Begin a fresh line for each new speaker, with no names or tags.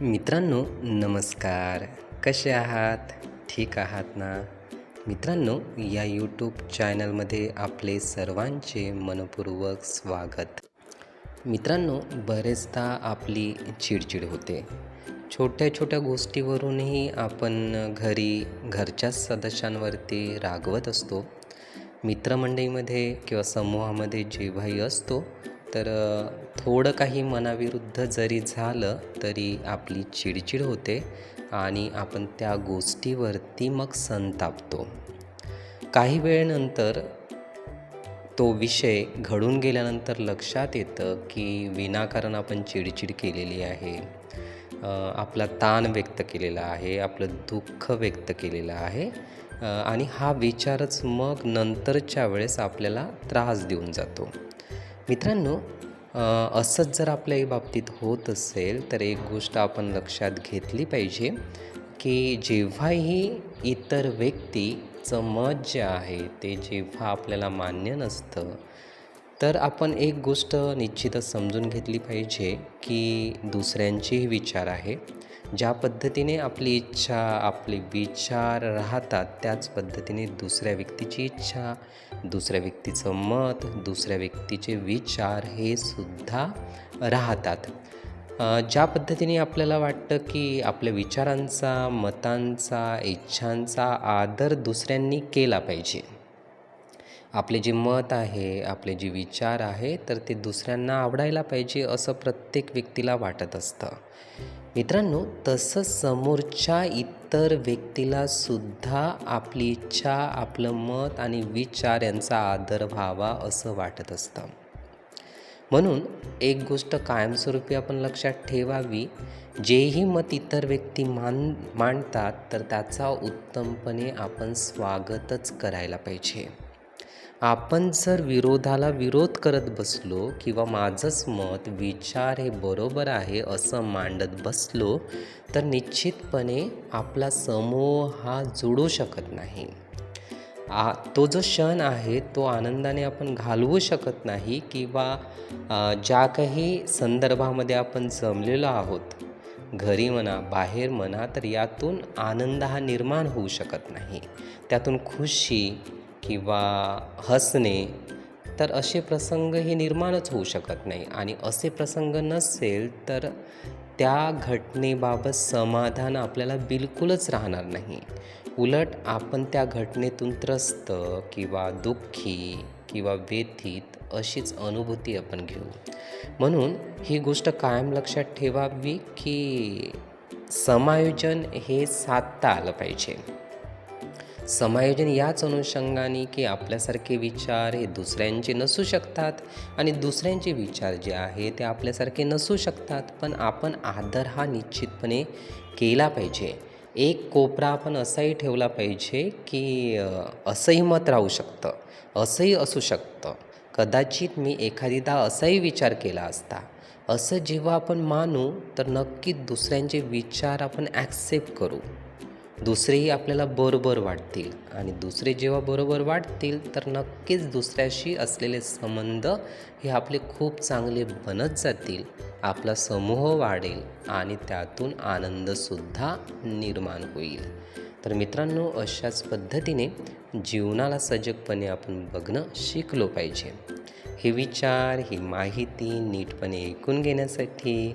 मित्रांनो नमस्कार. कसे आहात? ठीक आहात ना? मित्रांनो या यूट्यूब चॅनलमध्ये आपले सर्वांचे मनपूर्वक स्वागत. मित्रांनो बरेचदा आपली चिडचिड होते. छोट्या छोट्या गोष्टीवरूनही आपण घरी घरच्याच सदस्यांवरती रागवत असतो. मित्रमंडळीमध्ये किंवा समूहामध्ये जेव्हाही असतो तर थोडं काही मनाविरुद्ध जरी झालं तरी आपली चिडचिड होते आणि आपण त्या गोष्टीवरती मग संतापतो. काही वेळेनंतर तो विषय घडून गेल्यानंतर लक्षात येतं की विनाकारण आपण चिडचिड केलेली आहे. आपला ताण व्यक्त केलेला आहे आपलं दुःख व्यक्त केलेलं आहे आणि हा विचारच मग नंतरच्या वेळेस आपल्याला त्रास देऊन जातो. मित्रांनो असंच जर आपल्याही बाबतीत होत असेल तर एक गोष्ट आपण लक्षात घेतली पाहिजे की जेव्हाही इतर व्यक्तीचं मत जे आहे ते जेव्हा आपल्याला मान्य नसतं तर आपण एक गोष्ट निश्चितच समजून घेतली पाहिजे की दुसऱ्यांचेही विचार आहे. ज्या पद्धतीने आपली इच्छा आपले विचार राहतात त्याच पद्धतीने दुसऱ्या व्यक्तीची इच्छा दुसऱ्या व्यक्तीचं मत दुसऱ्या व्यक्तीचे विचार हे सुद्धा राहतात. ज्या पद्धतीने आपल्याला वाटतं की आपल्या विचारांचा मतांचा इच्छांचा आदर दुसऱ्यांनी केला पाहिजे. आपले जे मत आहे आपले जे विचार आहे तर ते दुसऱ्यांना आवडायला पाहिजे असं प्रत्येक व्यक्तीला वाटत असतं. मित्रांनो तसं समोरच्या इतर व्यक्तीला सुद्धा आपली इच्छा आपलं मत आणि विचार यांचा आदर व्हावा असं वाटत असतं. म्हणून एक गोष्ट कायमस्वरूपी आपण लक्षात ठेवावी जेही मत इतर व्यक्ती मान मांडतात तर त्याचा उत्तमपणे आपण स्वागतच करायला पाहिजे. आपण जर विरोधाला विरोध करत बसलो किंवा माझंच मत विचार हे बरोबर आहे असं मांडत बसलो तर निश्चितपणे आपला समूह हा जुळू शकत नाही. आ तो जो क्षण आहे तो आनंदाने आपण घालवू शकत नाही किंवा ज्या काही संदर्भामध्ये आपण जमलेलो आहोत घरी म्हणा बाहेर म्हणा तर यातून आनंद हा निर्माण होऊ शकत नाही. त्यातून खुशी किंवा हसणे तर असे प्रसंग हे निर्माणच होऊ शकत नाही. आणि असे प्रसंग नसेल तर त्या घटनेबाबत समाधान आपल्याला बिलकुलच राहणार नाही. उलट आपण त्या घटनेतून त्रस्त किंवा दुःखी किंवा व्यथित अशीच अनुभूती आपण घेऊ. म्हणून ही गोष्ट कायम लक्षात ठेवावी की समायोजन हे साधता आलं पाहिजे. समायोजन याच अनुषंगाने की आपल्यासारखे विचार हे दुसऱ्यांचे नसू शकतात आणि दुसऱ्यांचे विचार जे आहे ते आपल्यासारखे नसू शकतात. पण आपण आदर हा निश्चितपणे केला पाहिजे. एक कोपरा आपण असाही ठेवला पाहिजे की असंही मत राहू शकतं असंही असू शकतं. कदाचित मी एखादीदा असाही विचार केला असता. असं जेव्हा आपण मानू तर नक्कीच दुसऱ्यांचे विचार आपण ॲक्सेप्ट करू. दुसरेही आपल्याला बरोबर वाटतील. आणि दुसरे जेव्हा बरोबर वाटतील तर नक्कीच दुसऱ्याशी असलेले संबंध हे आपले खूप चांगले बनत जातील. आपला समूह वाढेल आणि त्यातून आनंदसुद्धा निर्माण होईल. तर मित्रांनो अशाच पद्धतीने जीवनाला सजगपणे आपण बघणं शिकलो पाहिजे. हे विचार ही माहिती नीटपणे ऐकून घेण्यासाठी